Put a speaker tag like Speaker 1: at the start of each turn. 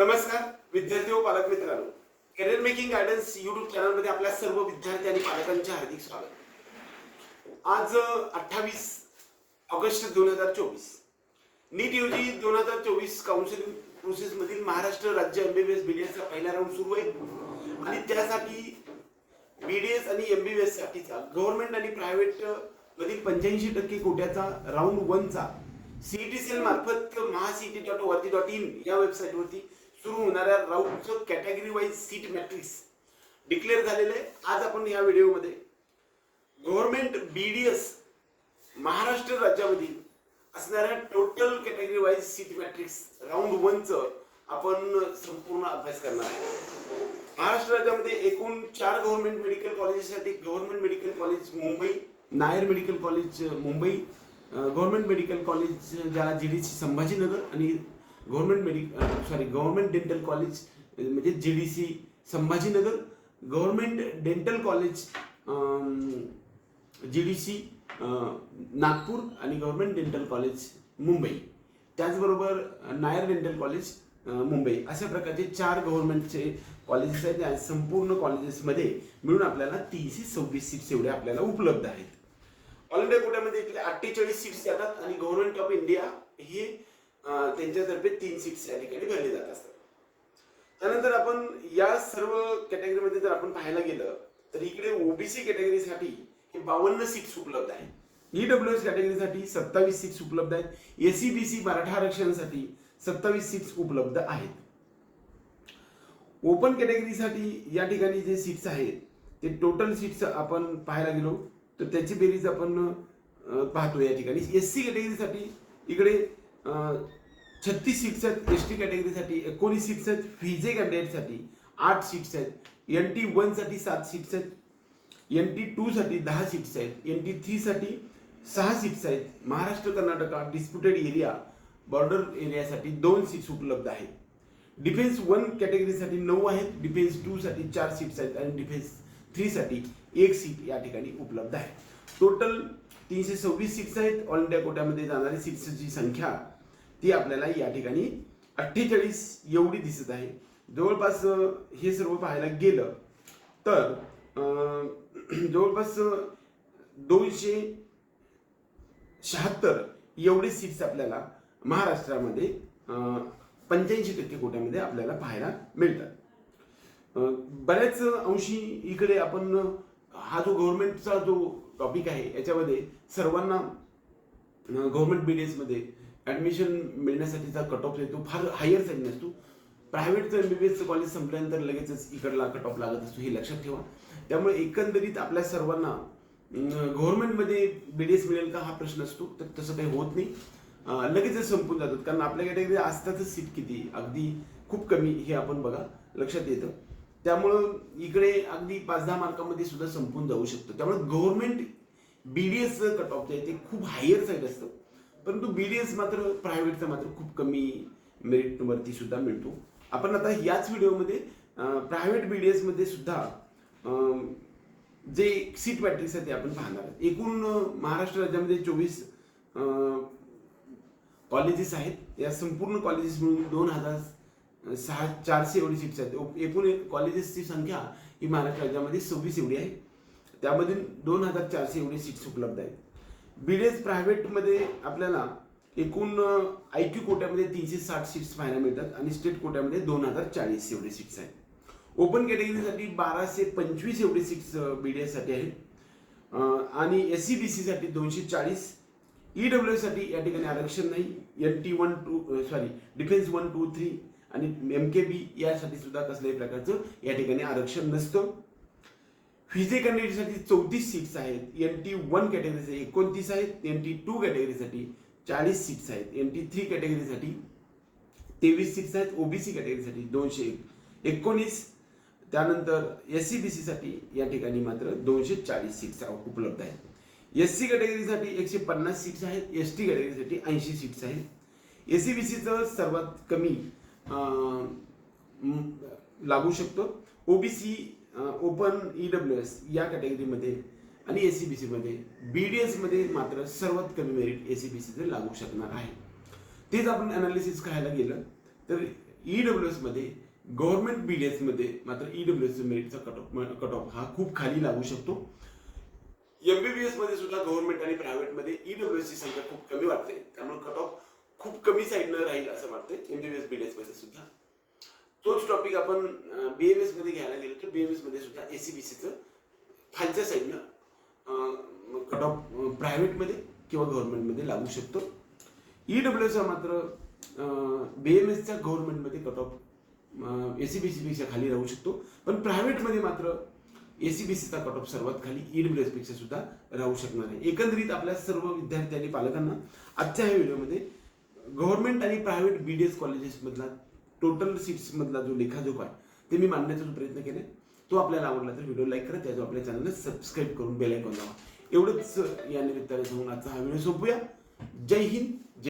Speaker 1: नमस्कार विद्यार्थी व पालक मित्रांनो. करिअर मेकिंग गायडन्स युट्यूब चॅनलमध्ये आपल्या सर्व विद्यार्थी आणि पालकांचे हार्दिक स्वागत. आज अठ्ठावीस ऑगस्ट दोन हजार चोवीस. नीट युजी दोन हजार चोवीस काउन्सिलिंग प्रोसेस मधील महाराष्ट्र राज्य एमबीबीएस बीडीएसचा पहिला राऊंड सुरू आहे. आणि त्यासाठी बीडीएस आणि एमबीबीएस साठीचा गव्हर्नमेंट आणि प्रायव्हेट मधील पंच्याऐंशी टक्के कोट्याचा राऊंड वनचा सीईटी सेल मार्फत महासीटी डॉट वरती डॉट इन या वेबसाईटवरती सुरू होणाऱ्या राऊंडचं category wise seat matrix declare झालेलं आहे. आज आपण या व्हिडिओमध्ये गव्हर्नमेंट बीडीएस महाराष्ट्र राज्यामधील असणाऱ्या total category wise seat matrix round वनचं आपण संपूर्ण अभ्यास करणार आहे. महाराष्ट्र राज्यामध्ये एकूण चार government medical कॉलेजेससाठी government medical college Mumbai Nair medical college Mumbai government medical college ज्याला जी डी सी संभाजीनगर आणि government medical sorry government dental college म्हणजे G D C Sambhajinagar government dental college G D C Nagpur आणि government dental college Mumbai. त्याचबरोबर Nair dental college Mumbai. अशा प्रकारचे चार गव्हर्नमेंटचे colleges आहेत या संपूर्ण कॉलेजेसमध्ये मिळून आपल्याला तीनशे सव्वीस सीट्स एवढे आपल्याला उपलब्ध आहेत. ऑल इंडिया कोट्यामध्ये इथले अठ्ठेचाळीस सीट्स येतात आणि गव्हर्नमेंट ऑफ इंडिया हे त्यांच्यातर्फे तीन सीट्स या ठिकाणी भरली जात असतात. त्यानंतर आपण या सर्व कॅटेगरीमध्ये जर आपण पाहायला गेलं तर इकडे ओबीसी कॅटेगरीसाठी हे बावन्न सीट्स उपलब्ध आहेत. ईडब्ल्यू एस कॅटेगरीसाठी सत्तावीस सीट्स उपलब्ध आहेत. एसीबीसी मराठा आरक्षणासाठी सत्तावीस सीट्स उपलब्ध आहेत. ओपन कॅटेगरीसाठी या ठिकाणी जे सीट्स आहेत ते टोटल सीट्स आपण पाहायला गेलो तर त्याची बेरीज आपण पाहतो या ठिकाणी. एस सी कॅटेगरीसाठी इकडे छत्तीस सीट्स आहेत एस टी कॅटेगरीसाठी एकोणीस सीट्स आहेत फिजे कॅन्डिडेटसाठी आठ सीट्स आहेत एन टी वनसाठी सात सीट्स आहेत एन टी टूसाठी दहा सीट्स आहेत एन टी थ्रीसाठी सहा सीट्स आहेत. Maharashtra Karnataka disputed area border एरियासाठी दोन सीट्स उपलब्ध आहेत. डिफेन्स वन कॅटेगरीसाठी नऊ आहेत डिफेन्स टूसाठी चार सीट्स आहेत आणि डिफेन्स थ्रीसाठी एक सीट या ठिकाणी उपलब्ध आहे. टोटल तीनशे सव्वीस सीट्स आहेत. ऑल इंडिया कोट्यामध्ये जाणारी सीट्सची संख्या ती आपल्याला या ठिकाणी अठ्ठेचाळीस एवढी दिसत आहे. जवळपास हे सर्व पाहायला गेलं तर जवळपास दोनशे शहात्तर एवढे सीट्स आपल्याला महाराष्ट्रामध्ये पंच्याऐंशी टक्के कोट्यामध्ये आपल्याला पाहायला मिळतात. बऱ्याच अंशी इकडे आपण हा जो गव्हर्नमेंटचा जो टॉपिक आहे याच्यामध्ये सर्वांना गव्हर्नमेंट बी ॲडमिशन मिळण्यासाठीचा कट ऑफ येतो. फार हायर साईड नसतो. प्रायव्हेटचं एम बी बी एसचं कॉलेज संपल्यानंतर लगेचच इकडला कट ऑफ लागत असतो हे लक्षात ठेवा. त्यामुळे एकंदरीत आपल्या सर्वांना गव्हर्नमेंटमध्ये बी डी एस मिळेल का हा प्रश्न असतो. तर तसं काही होत नाही. लगेचच संपून जातात कारण आपल्या कॅटेगरी असतातच सीट किती अगदी खूप कमी हे आपण बघा. लक्षात येतं. त्यामुळं इकडे अगदी पाच दहा मार्कामध्ये सुद्धा संपून जाऊ शकतो. त्यामुळे गव्हर्नमेंट बी डी एसचं कट ऑफ जे आहे ते खूप हायर साईड असतं. परंतु बी डी एस मात्र प्रायव्हेटचा मात्र खूप कमी मेरिटवरती सुद्धा मिळतो. आपण आता याच व्हिडिओमध्ये प्रायव्हेट बी डी एसमध्ये सुद्धा जे सीट मॅट्रिक्स आहे ते आपण पाहणार आहोत. एकूण महाराष्ट्र राज्यामध्ये चोवीस कॉलेजेस आहेत. या संपूर्ण कॉलेजेस मिळून दोन हजार सहा चारशे एवढी सीट्स आहेत. ओ- एकूण कॉलेजेसची संख्या ही महाराष्ट्र राज्यामध्ये सव्वीस एवढी आहे. त्यामधील दोन हजार चारशे एवढी सीट्स उपलब्ध आहेत. बी डी एस प्रायव्हेटमध्ये आपल्याला एकूण आय क्यू कोट्यामध्ये तीनशे साठ सीट्स पाहायला मिळतात आणि स्टेट कोट्यामध्ये दोन हजार चाळीस एवढे सीट्स आहेत. ओपन कॅटेगरीसाठी बाराशे पंचवीस एवढे सीट्स बी डी एससाठी आहेत. आणि एस सी बी सीसाठी दोनशे चाळीस. ई डब्ल्यूसाठी या ठिकाणी आरक्षण नाही. N T one two sorry defence one two three आणि एम के बी यासाठी सुद्धा कसल्याही प्रकारचं या ठिकाणी आरक्षण नसतं. फिजे कॅन्डिडेटसाठी चौतीस सीट्स आहेत एन टी वन कॅटेगरीसाठी एकोणतीस आहेत एन टी टू कॅटेगरीसाठी चाळीस सीट्स आहेत एन टी थ्री कॅटेगरीसाठी तेवीस सीट्स आहेत ओबीसी कॅटेगरीसाठी दोनशे एक. एकोणीस त्यानंतर एस सी बी सीसाठी या ठिकाणी मात्र दोनशे चाळीस सीट्स उपलब्ध आहेत. एस सी कॅटेगरीसाठी एकशे पन्नास सीट्स आहेत एस टी कॅटेगरीसाठी ऐंशी सीट्स आहेत. एस सी बी सीचं सर्वात कमी लागू शकतो. OBC open E W S या कॅटेगरीमध्ये आणि एस सी बी सीमध्ये बी डी एसमध्ये मात्र सर्वात कमी मेरिट ए सी बी सीचं लागू शकणार आहे. तेच आपण अनालिसिस करायला गेलं तर ई डब्ल्यू मध्ये गव्हर्नमेंट बीडीएसमध्ये मात्र ईडब्ल्यू एस मेरिटचा कट ऑफ कट ऑफ हा खूप खाली लागू शकतो. एम बी बी मध्ये सुद्धा गव्हर्नमेंट आणि प्रायव्हेटमध्ये ई डब्ल्यू एसची संख्या खूप कमी वाटते. त्यामुळे कट ऑफ खूप कमी साईडनं राहील असं वाटतंय बी डी एसमध्ये सुद्धा. तोच टॉपिक आपण बी एममध्ये घ्यायला गेलो तर बी एममध्ये सुद्धा एसीबीसीचं खालच्या साईडनं कट ऑफ प्रायव्हेटमध्ये किंवा गव्हर्नमेंटमध्ये लागू शकतो. ई ईडब्ल्यूचा मात्र बी एम बीएमएसच्या गव्हर्नमेंटमध्ये कट ऑफ बी सीपेक्षा खाली राहू शकतो. पण प्रायव्हेटमध्ये मात्र एसीबीसीचा कट ऑफ सर्वात खाली ई डब्ल्यू एसपेक्षा सुद्धा राहू शकणार आहे. एकंदरीत आपल्या सर्व विद्यार्थी आणि पालकांना आजच्या ह्या व्हिडिओमध्ये गव्हर्नमेंट आणि प्रायव्हेट बी डी एस कॉलेजेसमधला टोटल सीट्स मधला जो लेखाजोखा आहे ते मी मांडण्याचा जो प्रयत्न केले तो आपल्याला आवडला तर व्हिडिओ लाईक करा त्याचा आपल्या चॅनलला सबस्क्राईब करून बेल आयकॉन लावा. एवढंच या निमित्ताने सांगून आजचा हा व्हिडिओ सोपूया. जय हिंद